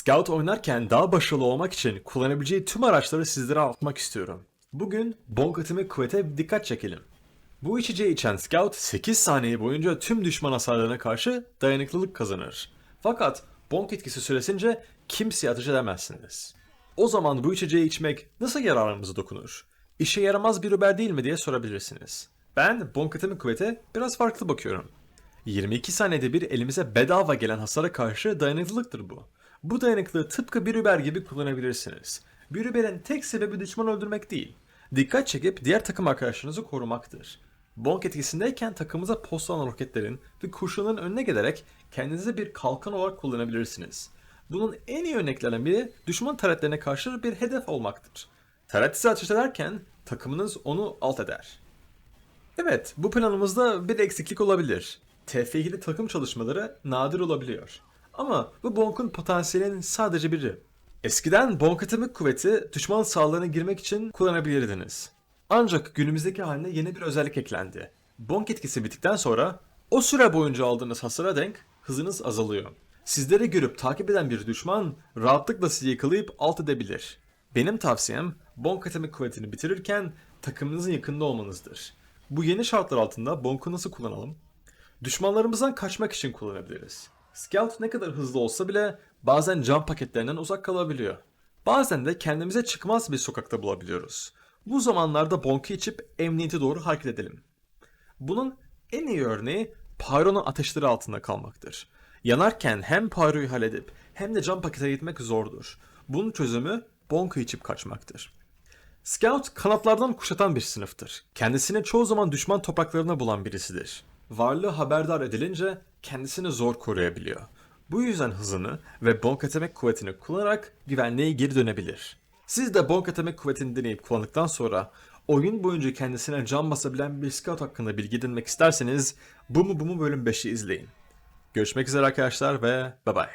Scout oynarken daha başarılı olmak için kullanabileceği tüm araçları sizlere anlatmak istiyorum. Bugün bonk atımı kuvvete dikkat çekelim. Bu içeceği içen Scout 8 saniye boyunca tüm düşman hasarlarına karşı dayanıklılık kazanır. Fakat bonk etkisi süresince kimseye ateş edemezsiniz. O zaman bu içeceği içmek nasıl yararımıza dokunur? İşe yaramaz bir Uber değil mi diye sorabilirsiniz. Ben bonk atımı kuvvete biraz farklı bakıyorum. 22 saniyede bir elimize bedava gelen hasara karşı dayanıklılıktır bu. Bu dayanıklılığı tıpkı bir Uber gibi kullanabilirsiniz. Bir Uber'in tek sebebi düşman öldürmek değil. Dikkat çekip diğer takım arkadaşlarınızı korumaktır. Bonk etkisindeyken takımıza postalanan roketlerin ve kurşunların önüne gelerek kendinize bir kalkan olarak kullanabilirsiniz. Bunun en iyi örneklerinden biri düşman taretlerine karşı bir hedef olmaktır. Taret size ateş ederken takımınız onu alt eder. Evet, bu planımızda bir eksiklik olabilir. TF2'de takım çalışmaları nadir olabiliyor. Ama bu Bonk'un potansiyelinin sadece biri. Eskiden Bonk atomik kuvveti düşman sahalarına girmek için kullanabilirdiniz. Ancak günümüzdeki haline yeni bir özellik eklendi. Bonk etkisi bittikten sonra o süre boyunca aldığınız hasara denk hızınız azalıyor. Sizleri görüp takip eden bir düşman rahatlıkla sizi yakalayıp alt edebilir. Benim tavsiyem Bonk atomik kuvvetini bitirirken takımınızın yakında olmanızdır. Bu yeni şartlar altında Bonk'u nasıl kullanalım? Düşmanlarımızdan kaçmak için kullanabiliriz. Scout ne kadar hızlı olsa bile bazen cam paketlerinden uzak kalabiliyor. Bazen de kendimize çıkmaz bir sokakta bulabiliyoruz. Bu zamanlarda Bonk'u içip emniyete doğru hareket edelim. Bunun en iyi örneği Pyro'nun ateşleri altında kalmaktır. Yanarken hem Pyro'yu halledip hem de cam pakete gitmek zordur. Bunun çözümü Bonk'u içip kaçmaktır. Scout kanatlardan kuşatan bir sınıftır. Kendisini çoğu zaman düşman topraklarına bulan birisidir. Varlığı haberdar edilince kendisini zor koruyabiliyor. Bu yüzden hızını ve bonk atemek kuvvetini kullanarak güvenliğe geri dönebilir. Siz de bonk atemek kuvvetini deneyip kullandıktan sonra oyun boyunca kendisine can basabilen bir scout hakkında bilgi edinmek isterseniz bu mu bu mu bölüm 5'i izleyin. Görüşmek üzere arkadaşlar ve bye bye.